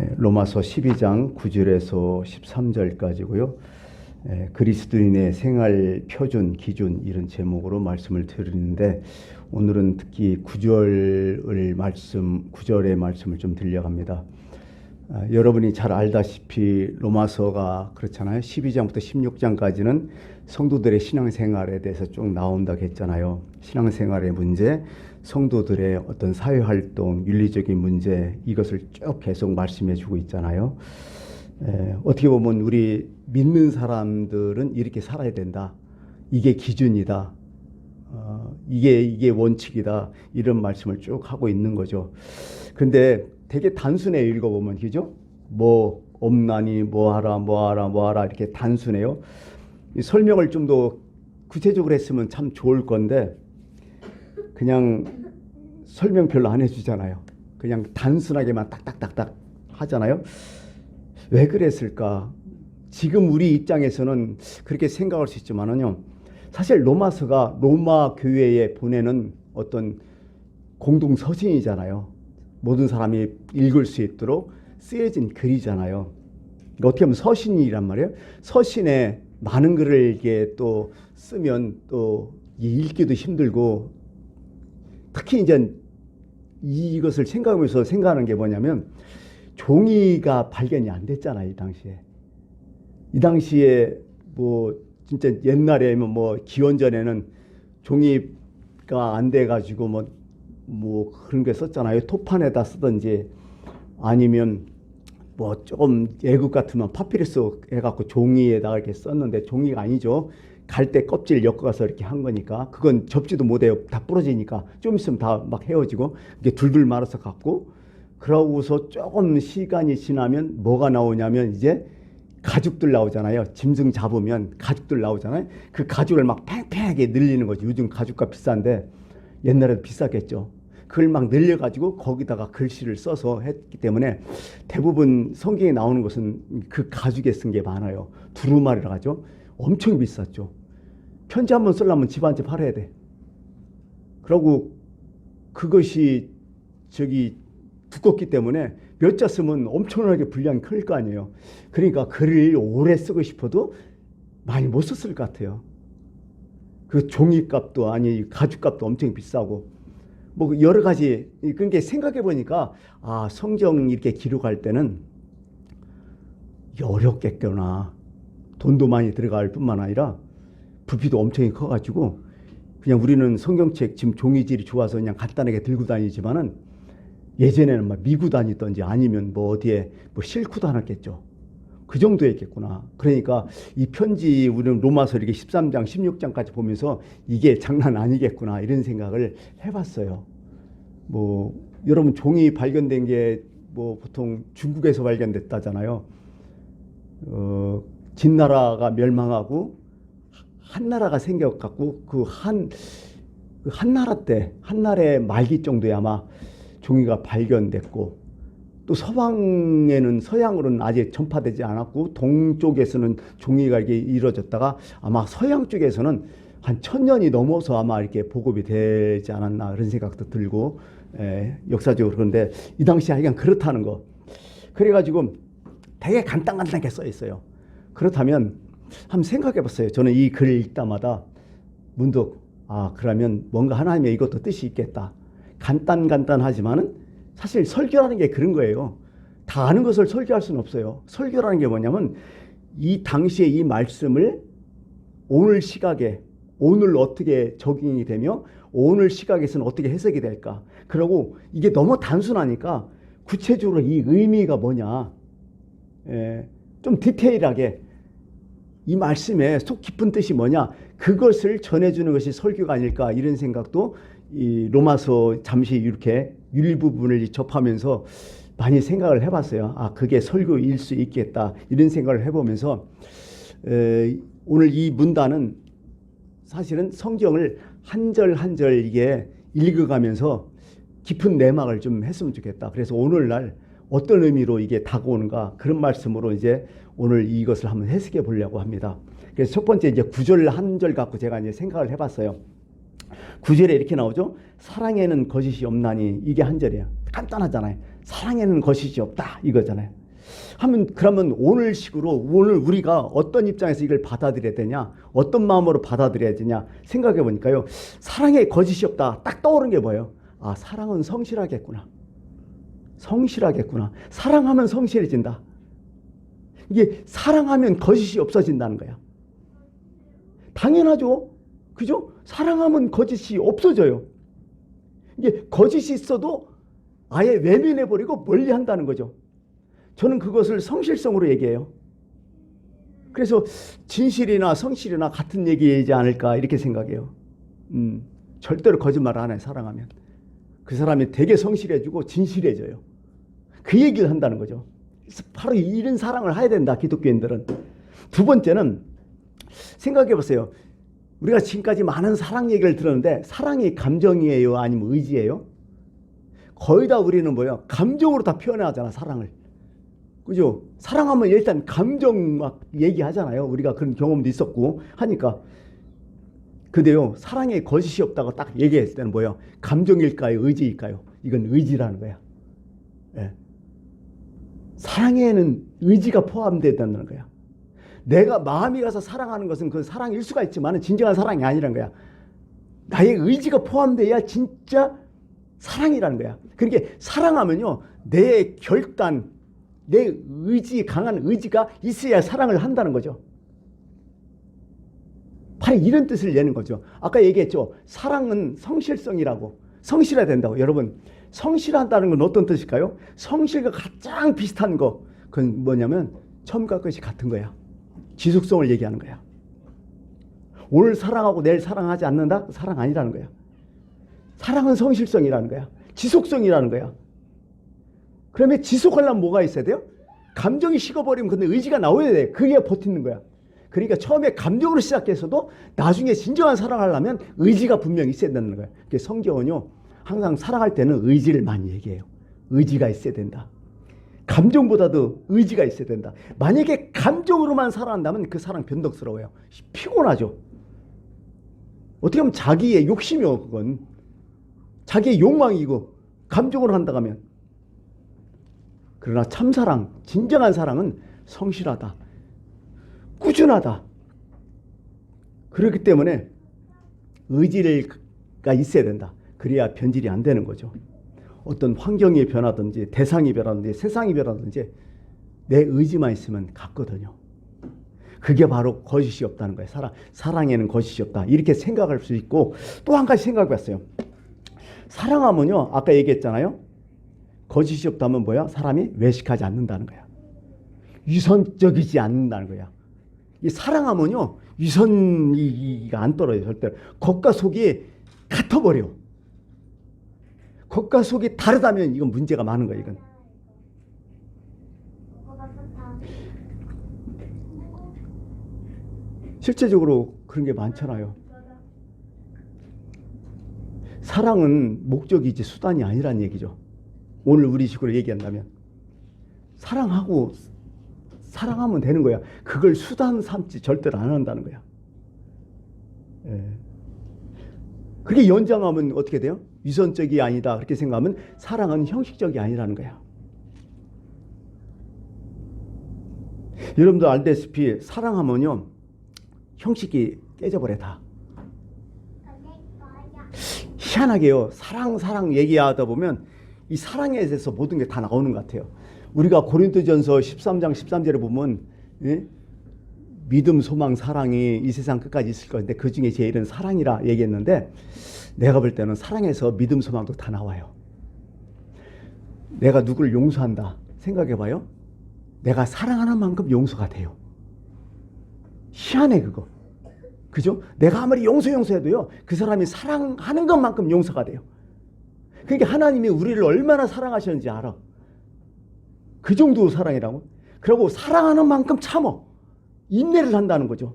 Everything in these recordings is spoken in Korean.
예, 로마서 12장 9절에서 13절까지고요. 예, 그리스도인의 생활 표준 기준 이런 제목으로 말씀을 드리는데 오늘은 특히 9절을 말씀 9절의 말씀을 좀 들려갑니다. 아, 여러분이 잘 알다시피 로마서가 그렇잖아요. 12장부터 16장까지는 성도들의 신앙생활에 대해서 쭉 나온다고 했잖아요. 신앙생활의 문제, 성도들의 어떤 사회활동, 윤리적인 문제 이것을 쭉 계속 말씀해 주고 있잖아요. 에, 어떻게 보면 우리 믿는 사람들은 이렇게 살아야 된다. 이게 기준이다. 어, 이게 이게 원칙이다. 이런 말씀을 쭉 하고 있는 거죠. 근데 되게 단순해 읽어보면 그죠? 뭐 없나니 뭐하라 뭐하라 뭐하라 이렇게 단순해요. 이 설명을 좀 더 구체적으로 했으면 참 좋을 건데 그냥 설명 별로 안 해주잖아요. 그냥 단순하게만 딱딱딱딱 하잖아요. 왜 그랬을까? 지금 우리 입장에서는 그렇게 생각할 수 있지만은요. 사실 로마서가 로마 교회에 보내는 어떤 공동 서신이잖아요. 모든 사람이 읽을 수 있도록 쓰여진 글이잖아요. 그러니까 어떻게 보면 서신이란 말이에요. 서신에 많은 글을 이게 또 쓰면 또 읽기도 힘들고 특히 이제 이것을 생각하면서 생각하는 게 뭐냐면 종이가 발견이 안 됐잖아요 이 당시에. 이 당시에 뭐 진짜 옛날에면 뭐 기원전에는 종이가 안 돼 가지고 뭐 뭐 그런 게 썼잖아요. 토판에다 쓰든지 아니면 뭐 조금 애국 같으면 파피루스 해갖고 종이에다가 이렇게 썼는데 종이가 아니죠 갈대 껍질 엮어서 이렇게 한 거니까 그건 접지도 못해요. 다 부러지니까 좀 있으면 다 막 헤어지고 이게 둘둘 말아서 갖고 그러고서 조금 시간이 지나면 뭐가 나오냐면 이제 가죽들 나오잖아요. 짐승 잡으면 가죽들 나오잖아요. 그 가죽을 막 팽팽하게 늘리는 거지. 요즘 가죽값 비싼데 옛날에도 비쌌겠죠. 그걸 막 늘려가지고 거기다가 글씨를 써서 했기 때문에 대부분 성경에 나오는 것은 그 가죽에 쓴 게 많아요. 두루마리라 하죠. 엄청 비쌌죠. 편지 한 번 쓰려면 집 한 채 팔아야 돼. 그러고 그것이 저기 두껍기 때문에 몇 자 쓰면 엄청나게 분량이 클 거 아니에요. 그러니까 글을 오래 쓰고 싶어도 많이 못 썼을 것 같아요. 그 종이값도 아니 가죽값도 엄청 비싸고 뭐 여러 가지 그러니까 생각해 보니까 아 성경 이렇게 기록할 때는 어렵겠구나. 돈도 많이 들어갈 뿐만 아니라 부피도 엄청 커가지고 그냥 우리는 성경책 지금 종이질이 좋아서 그냥 간단하게 들고 다니지만은 예전에는 막 미고 다니던지 아니면 뭐 어디에 뭐 싣고 다녔겠죠. 그 정도였겠구나. 그러니까 이 편지 우리는 로마서 이렇게 13장, 16장까지 보면서 이게 장난 아니겠구나 이런 생각을 해봤어요. 뭐 여러분 종이 발견된 게 뭐 보통 중국에서 발견됐다잖아요. 어, 진나라가 멸망하고 한나라가 생겨갖고 그한그 한나라 때 한나라의 말기 정도에 아마 종이가 발견됐고 또 서방에는 서양으로는 아직 전파되지 않았고 동쪽에서는 종이가 이렇게 이루어졌다가 아마 서양 쪽에서는 한 천년이 넘어서 아마 이렇게 보급이 되지 않았나 그런 생각도 들고 에, 역사적으로 그런데 이 당시에 하여간 그렇다는 거 그래가지고 되게 간단간단하게 써 있어요. 그렇다면 한번 생각해 봤어요. 저는 이 글을 읽다마다 문득 아 그러면 뭔가 하나님의 이것도 뜻이 있겠다. 간단간단하지만은 사실 설교라는 게 그런 거예요. 다 아는 것을 설교할 수는 없어요. 설교라는 게 뭐냐면 이 당시에 이 말씀을 오늘 시각에 오늘 어떻게 적용이 되며 오늘 시각에서는 어떻게 해석이 될까. 그리고 이게 너무 단순하니까 구체적으로 이 의미가 뭐냐. 예, 좀 디테일하게 이 말씀에 속 깊은 뜻이 뭐냐 그것을 전해주는 것이 설교가 아닐까 이런 생각도 이 로마서 잠시 이렇게 일부분을 접하면서 많이 생각을 해봤어요. 아 그게 설교일 수 있겠다 이런 생각을 해보면서 에, 오늘 이 문단은 사실은 성경을 한 절 한 절 이게 읽어가면서 깊은 내막을 좀 했으면 좋겠다. 그래서 오늘날 어떤 의미로 이게 다가오는가 그런 말씀으로 이제 오늘 이것을 한번 해석해 보려고 합니다. 그래서 첫 번째 이제 구절 한 절 갖고 제가 이제 생각을 해봤어요. 구절에 이렇게 나오죠. 사랑에는 거짓이 없나니 이게 한 절이에요. 간단하잖아요. 사랑에는 거짓이 없다 이거잖아요. 하면 그러면 오늘식으로 오늘 우리가 어떤 입장에서 이걸 받아들여야 되냐, 어떤 마음으로 받아들여야 되냐 생각해 보니까요. 사랑에 거짓이 없다. 딱 떠오르는 게 뭐예요? 아 사랑은 성실하겠구나. 성실하겠구나. 사랑하면 성실해진다. 이게 사랑하면 거짓이 없어진다는 거야. 당연하죠. 그죠? 사랑하면 거짓이 없어져요. 이게 거짓이 있어도 아예 외면해버리고 멀리 한다는 거죠. 저는 그것을 성실성으로 얘기해요. 그래서 진실이나 성실이나 같은 얘기이지 않을까 이렇게 생각해요. 음, 절대로 거짓말 안 해, 사랑하면. 그 사람이 되게 성실해지고 진실해져요. 그 얘기를 한다는 거죠. 바로 이런 사랑을 해야 된다, 기독교인들은. 두 번째는 생각해 보세요. 우리가 지금까지 많은 사랑 얘기를 들었는데 사랑이 감정이에요? 아니면 의지예요? 거의 다 우리는 뭐예요? 감정으로 다 표현하잖아, 사랑을. 그죠? 사랑하면 일단 감정 막 얘기하잖아요. 우리가 그런 경험도 있었고 하니까. 근데요, 사랑에 거짓이 없다고 딱 얘기했을 때는 뭐예요? 감정일까요? 의지일까요? 이건 의지라는 거야. 예. 사랑에는 의지가 포함되다는 거야. 내가 마음이 가서 사랑하는 것은 그 사랑일 수가 있지만 진정한 사랑이 아니라는 거야. 나의 의지가 포함돼야 진짜 사랑이라는 거야. 그러니까 사랑하면요, 내 결단, 내 의지, 강한 의지가 있어야 사랑을 한다는 거죠. 바로 이런 뜻을 내는 거죠. 아까 얘기했죠. 사랑은 성실성이라고. 성실해야 된다고. 여러분, 성실한다는 건 어떤 뜻일까요? 성실과 가장 비슷한 거. 그건 뭐냐면 처음과 끝이 같은 거야. 지속성을 얘기하는 거야. 오늘 사랑하고 내일 사랑하지 않는다? 사랑 아니라는 거야. 사랑은 성실성이라는 거야. 지속성이라는 거야. 그러면 지속하려면 뭐가 있어야 돼요? 감정이 식어버리면 근데 의지가 나와야 돼. 그게 버티는 거야. 그러니까 처음에 감정으로 시작해서도 나중에 진정한 사랑하려면 의지가 분명히 있어야 되는 거야. 그게 성경은요. 항상 사랑할 때는 의지를 많이 얘기해요. 의지가 있어야 된다. 감정보다도 의지가 있어야 된다. 만약에 감정으로만 사랑한다면 그 사랑 변덕스러워요. 피곤하죠. 어떻게 보면 자기의 욕심이요, 그건. 자기의 욕망이고, 감정으로 한다 하면. 그러나 참사랑, 진정한 사랑은 성실하다. 꾸준하다. 그렇기 때문에 의지가 있어야 된다. 그래야 변질이 안 되는 거죠. 어떤 환경이 변하든지 대상이 변하든지 세상이 변하든지 내 의지만 있으면 갔거든요. 그게 바로 거짓이 없다는 거예요. 사랑, 사랑에는 거짓이 없다. 이렇게 생각할 수 있고 또 한 가지 생각해 봤어요. 사랑하면요. 아까 얘기했잖아요. 거짓이 없다면 뭐야? 사람이 외식하지 않는다는 거야. 유선적이지 않는다는 거야. 이 사랑하면요. 유선이가 안 떨어져요. 절대로. 겉과 속이 같아버려. 겉과 속이 다르다면 이건 문제가 많은 거야, 이건. 실제적으로 그런 게 많잖아요. 사랑은 목적이지 수단이 아니란 얘기죠. 오늘 우리 식으로 얘기한다면. 사랑하고, 사랑하면 되는 거야. 그걸 수단 삼지 절대로 안 한다는 거야. 예. 그게 연장하면 어떻게 돼요? 위선적이 아니다. 그렇게 생각하면 사랑은 형식적이 아니라는 거야. 여러분도 알다시피 사랑하면요. 형식이 깨져버려 다. 희한하게요. 사랑 사랑 얘기하다 보면 이 사랑에 대해서 모든 게 다 나오는 것 같아요. 우리가 고린도전서 13장 13절에 보면 예? 믿음, 소망, 사랑이 이 세상 끝까지 있을 건데 그 중에 제일은 사랑이라 얘기했는데 내가 볼 때는 사랑에서 믿음, 소망도 다 나와요. 내가 누구를 용서한다 생각해 봐요. 내가 사랑하는 만큼 용서가 돼요. 희한해 그거. 그죠? 내가 아무리 용서 용서해도요. 그 사람이 사랑하는 것만큼 용서가 돼요. 그러니까 하나님이 우리를 얼마나 사랑하셨는지 알아. 그 정도 사랑이라고. 그리고 사랑하는 만큼 참어. 인내를 한다는 거죠.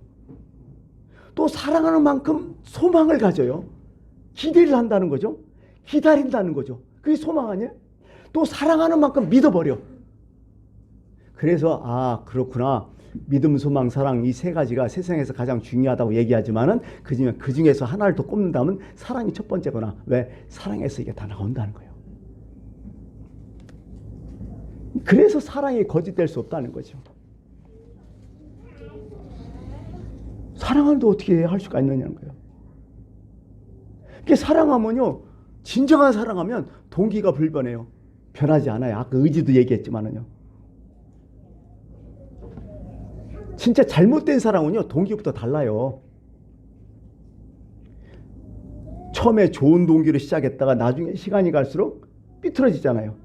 또 사랑하는 만큼 소망을 가져요. 기대를 한다는 거죠. 기다린다는 거죠. 그게 소망 아니에요? 또 사랑하는 만큼 믿어버려. 그래서 아 그렇구나. 믿음, 소망, 사랑 이 세 가지가 세상에서 가장 중요하다고 얘기하지만은 그 중에 그 중에서 하나를 더 꼽는다면 사랑이 첫 번째구나. 왜? 사랑에서 이게 다 나온다는 거예요. 그래서 사랑이 거짓될 수 없다는 거죠. 사랑하는데 어떻게 할 수가 있느냐는 거예요. 이게 사랑하면요, 진정한 사랑하면 동기가 불변해요. 변하지 않아요. 아까 의지도 얘기했지만은요. 진짜 잘못된 사랑은요, 동기부터 달라요. 처음에 좋은 동기로 시작했다가 나중에 시간이 갈수록 삐뚤어지잖아요.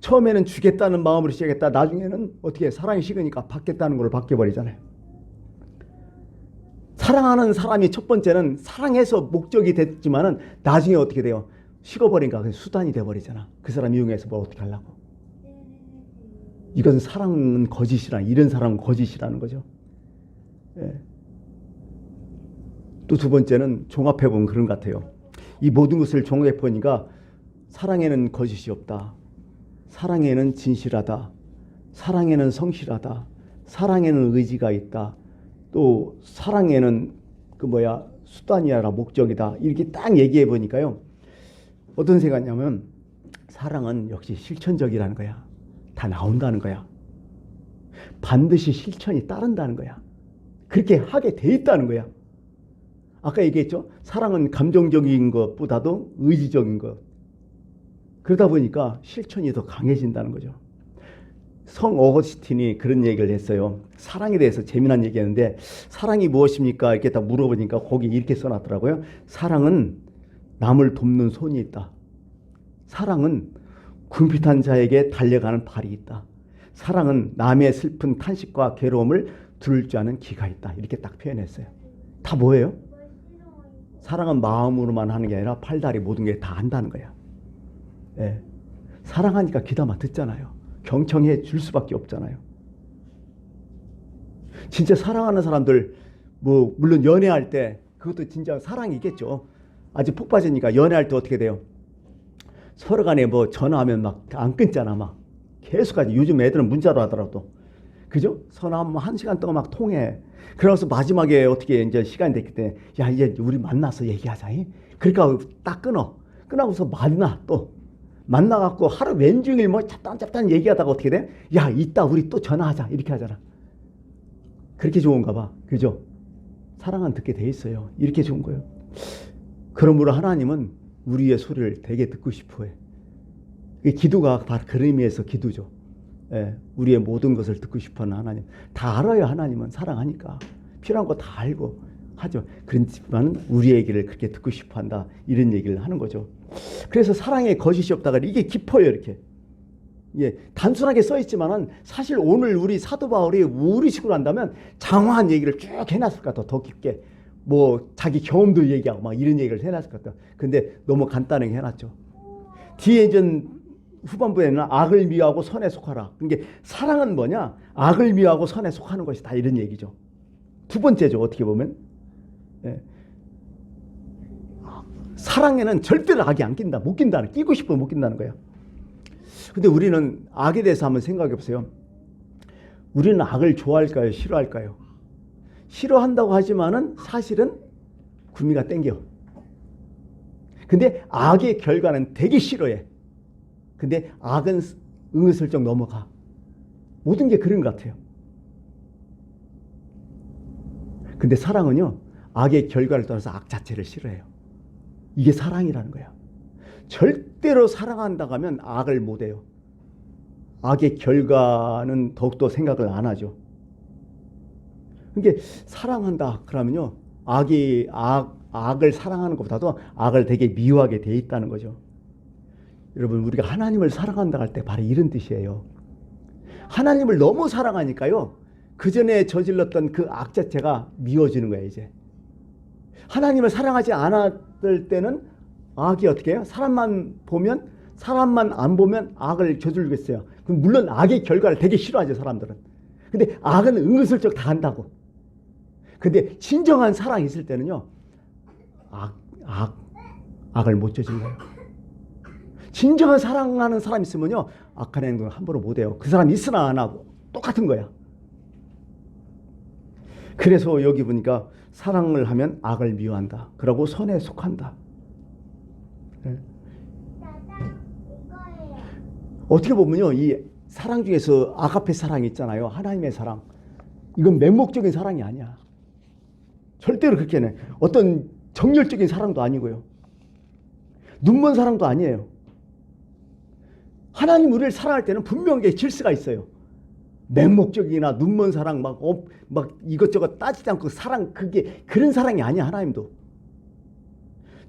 처음에는 주겠다는 마음으로 시작했다. 나중에는 어떻게 사랑이 식으니까 받겠다는 걸로 바뀌어버리잖아요. 사랑하는 사람이 첫 번째는 사랑해서 목적이 됐지만은 나중에 어떻게 돼요? 그 수단이 돼버리잖아. 그 사람 이용해서 뭘 어떻게 하려고. 이것은 사랑은 거짓이라 이런 사람은 거짓이라는 거죠. 예. 또 두 번째는 종합해 보면 그런 것 같아요. 이 모든 것을 종합해 보니까 사랑에는 거짓이 없다. 사랑에는 진실하다. 사랑에는 성실하다. 사랑에는 의지가 있다. 또 사랑에는 그 뭐야 수단이 아니라 목적이다. 이렇게 딱 얘기해 보니까요. 어떤 생각이냐면 사랑은 역시 실천적이라는 거야. 다 나온다는 거야. 반드시 실천이 따른다는 거야. 그렇게 하게 돼 있다는 거야. 아까 얘기했죠. 사랑은 감정적인 것보다도 의지적인 것. 그러다 보니까 실천이 더 강해진다는 거죠. 성 어거스틴이 그런 얘기를 했어요. 사랑에 대해서 재미난 얘기했는데 사랑이 무엇입니까? 이렇게 딱 물어보니까 거기 이렇게 써놨더라고요. 사랑은 남을 돕는 손이 있다. 사랑은 궁핍한 자에게 달려가는 발이 있다. 사랑은 남의 슬픈 탄식과 괴로움을 들을 줄 아는 기가 있다. 이렇게 딱 표현했어요. 다 뭐예요? 사랑은 마음으로만 하는 게 아니라 팔다리 모든 게다 한다는 거야. 예. 사랑하니까 귀담아 듣잖아요. 경청해 줄 수밖에 없잖아요. 진짜 사랑하는 사람들 뭐 물론 연애할 때 그것도 진짜 사랑이겠죠. 아직 푹 빠지니까 연애할 때 어떻게 돼요? 서로 간에 뭐 전화하면 막 안 끊잖아 막 계속 하지. 요즘 애들은 문자로 하더라도 그죠? 전화하면 한 시간 동안 막 통해. 그러면서 마지막에 어떻게 이제 시간이 됐기 때문에 야 이제 우리 만나서 얘기하자. 그러니까 딱 끊어. 끊어서 만나 또 만나갖고 하루 왼종일 뭐 잡단잡단 얘기하다가 어떻게 돼? 야 이따 우리 또 전화하자 이렇게 하잖아. 그렇게 좋은가 봐. 그죠? 사랑은 듣게 돼 있어요. 이렇게 좋은 거예요. 그러므로 하나님은 우리의 소리를 되게 듣고 싶어해. 이 기도가 바로 그런 의미에서 기도죠. 예, 우리의 모든 것을 듣고 싶어 하는 하나님. 다 알아요, 하나님은. 사랑하니까. 필요한 거 다 알고 하죠. 그렇지만 우리의 얘기를 그렇게 듣고 싶어 한다. 이런 얘기를 하는 거죠. 그래서 사랑에 거짓이 없다가 이게 깊어요, 이렇게. 예, 단순하게 써 있지만은 사실 오늘 우리 사도 바울이 우리식으로 한다면 장황한 얘기를 쭉 해놨을 것 같아, 더 깊게. 뭐 자기 경험도 얘기하고 막 이런 얘기를 해놨을 것 같아. 근데 너무 간단하게 해놨죠. 뒤에 이제 후반부에는 악을 미워하고 선에 속하라. 그러니까 사랑은 뭐냐? 악을 미워하고 선에 속하는 것이 다 이런 얘기죠. 두 번째죠. 어떻게 보면 예. 사랑에는 절대로 악이 안 낀다. 못 낀다는 끼고 싶으면 못 낀다는 거야. 근데 우리는 악에 대해서 한번 생각해 보세요. 우리는 악을 좋아할까요? 싫어할까요? 싫어한다고 하지만은 사실은 구미가 땡겨. 근데 악의 결과는 되게 싫어해. 근데 악은 은근슬쩍 넘어가. 모든 게 그런 것 같아요. 근데 사랑은요, 악의 결과를 떠나서 악 자체를 싫어해요. 이게 사랑이라는 거야. 절대로 사랑한다고 하면 악을 못 해요. 악의 결과는 더욱더 생각을 안 하죠. 그러니까 사랑한다 그러면요, 악이 악 악을 사랑하는 것보다도 악을 되게 미워하게 돼 있다는 거죠. 여러분 우리가 하나님을 사랑한다 할 때 바로 이런 뜻이에요. 하나님을 너무 사랑하니까요. 그 전에 저질렀던 그 악 자체가 미워지는 거예요, 이제. 하나님을 사랑하지 않았 을 때는 악이 어떻게 해요? 사람만 보면 사람만 안 보면 악을 저질르겠어요. 그럼 물론 악의 결과를 되게 싫어하죠, 사람들은. 근데 악은 은근슬쩍 다 한다고. 근데 진정한 사랑이 있을 때는요. 악, 악, 악을 못 저질러요. 진정한 사랑하는 사람 있으면요. 악한 행동을 함부로 못 해요. 그 사람 있으나 안 하고 똑같은 거야. 그래서 여기 보니까 사랑을 하면 악을 미워한다. 그러고 선에 속한다. 네. 어떻게 보면요, 이 사랑 중에서 아가페 사랑이 있잖아요. 하나님의 사랑. 이건 맹목적인 사랑이 아니야. 절대로 그렇게는 어떤 정열적인 사랑도 아니고요. 눈먼 사랑도 아니에요. 하나님 우리를 사랑할 때는 분명하게 질서가 있어요. 맹목적이나 눈먼 사랑 막, 어, 막 이것저것 따지지 않고 사랑 그게 그런 사랑이 아니야 하나님도.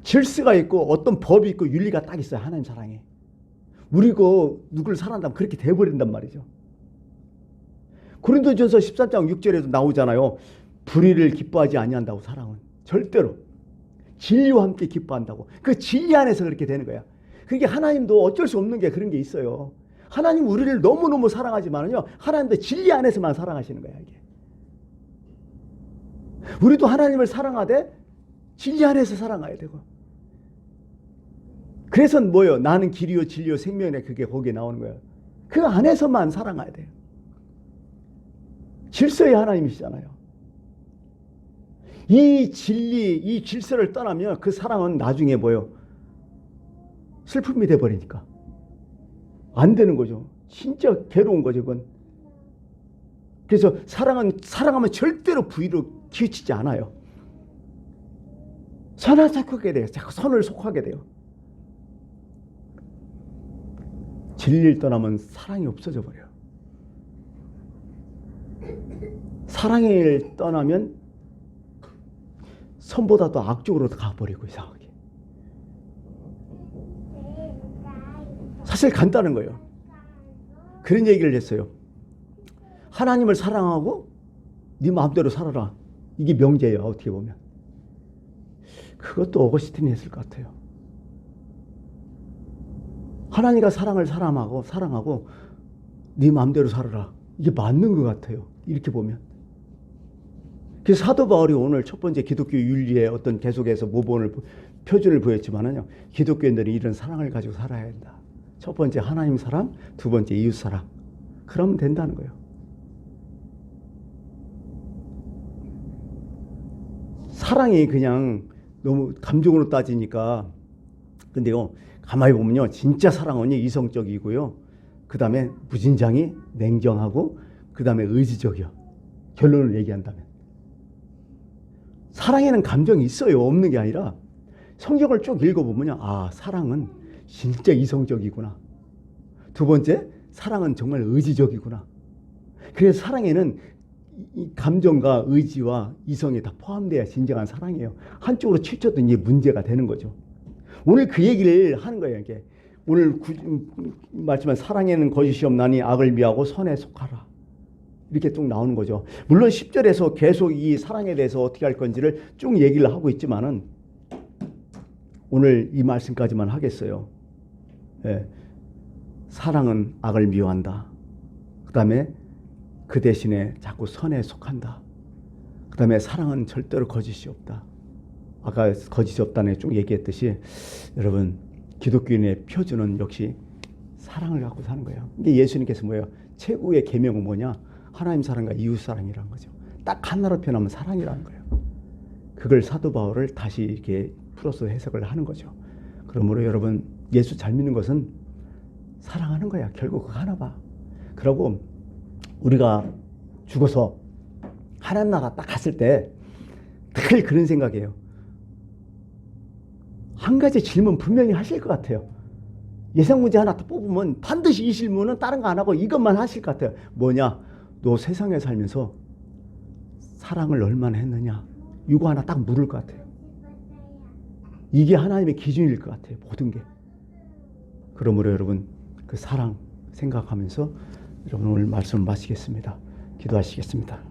질서가 있고 어떤 법이 있고 윤리가 딱 있어요 하나님 사랑에. 우리가 누구를 사랑한다면 그렇게 돼버린단 말이죠. 고린도전서 13장 6절에도 나오잖아요. 불의를 기뻐하지 아니한다고 사랑은 절대로 진리와 함께 기뻐한다고. 그 진리 안에서 그렇게 되는 거야. 그게 하나님도 어쩔 수 없는 게 그런 게 있어요. 하나님 우리를 너무너무 사랑하지만은요. 하나님도 진리 안에서만 사랑하시는 거야, 이게. 우리도 하나님을 사랑하되 진리 안에서 사랑해야 되고. 그래서 뭐요? 나는 길이요 진리요 생명이네 그게 거기에 나오는 거예요. 그 안에서만 사랑해야 돼요. 질서의 하나님이시잖아요. 이 진리, 이 질서를 떠나면 그 사랑은 나중에 뭐요? 슬픔이 돼 버리니까 안 되는 거죠. 진짜 괴로운 거죠, 그건. 그래서 사랑은 사랑하면 절대로 부위로 기우치지 않아요. 선을 속하게 돼요. 자꾸 선을 속하게 돼요. 진리를 떠나면 사랑이 없어져 버려요. 사랑을 떠나면 선보다 더 악쪽으로 가버리고 이상하게. 사실 간단한 거예요. 그런 얘기를 했어요. 하나님을 사랑하고 네 마음대로 살아라. 이게 명제예요. 어떻게 보면. 그것도 어거스틴이 했을 것 같아요. 하나님과 사랑을 사람하고 사랑하고 네 마음대로 살아라. 이게 맞는 것 같아요. 이렇게 보면. 그래서 사도 바울이 오늘 첫 번째 기독교 윤리의 어떤 계속해서 모본을 표준을 보였지만은요. 기독교인들이 이런 사랑을 가지고 살아야 한다. 첫 번째 하나님 사랑, 두 번째 이웃 사랑. 그러면 된다는 거예요. 사랑이 그냥 너무 감정으로 따지니까 근데요 가만히 보면요 진짜 사랑은 이성적이고요 그 다음에 무진장이 냉정하고 그 다음에 의지적이요 결론을 얘기한다면 사랑에는 감정이 있어요 없는 게 아니라 성경을 쭉 읽어보면요 아 사랑은 진짜 이성적이구나 두 번째 사랑은 정말 의지적이구나 그래서 사랑에는 이 감정과 의지와 이성이 다 포함돼야 진정한 사랑이에요. 한쪽으로 치우쳐도 이제 문제가 되는 거죠. 오늘 그 얘기를 하는 거예요. 이게 오늘 구, 말씀한 사랑에는 거짓이 없나니 악을 미하고 선에 속하라. 이렇게 쭉 나오는 거죠. 물론 10절에서 계속 이 사랑에 대해서 어떻게 할 건지를 쭉 얘기를 하고 있지만은 오늘 이 말씀까지만 하겠어요. 예. 사랑은 악을 미워한다. 그 다음에 그 대신에 자꾸 선에 속한다. 그 다음에 사랑은 절대로 거짓이 없다. 아까 거짓이 없다는 쭉 얘기했듯이 여러분 기독교인의 표준은 역시 사랑을 갖고 사는 거예요. 이게 예수님께서 뭐예요? 최고의 계명은 뭐냐? 하나님 사랑과 이웃 사랑이라는 거죠. 딱 하나로 표현하면 사랑이라는 거예요. 그걸 사도 바울을 다시 이렇게 풀어서 해석을 하는 거죠. 그러므로 여러분 예수 잘 믿는 것은 사랑하는 거야. 결국 그거 하나 봐. 그러고 우리가 죽어서 하나님 나라 딱 갔을 때 늘 그런 생각이에요. 한 가지 질문 분명히 하실 것 같아요. 예상 문제 하나 딱 뽑으면 반드시 이 질문은 다른 거 안 하고 이것만 하실 것 같아요. 뭐냐? 너 세상에 살면서 사랑을 얼마나 했느냐? 이거 하나 딱 물을 것 같아요. 이게 하나님의 기준일 것 같아요. 모든 게. 그러므로 여러분 그 사랑 생각하면서 여러분 오늘 말씀을 마치겠습니다. 기도하시겠습니다.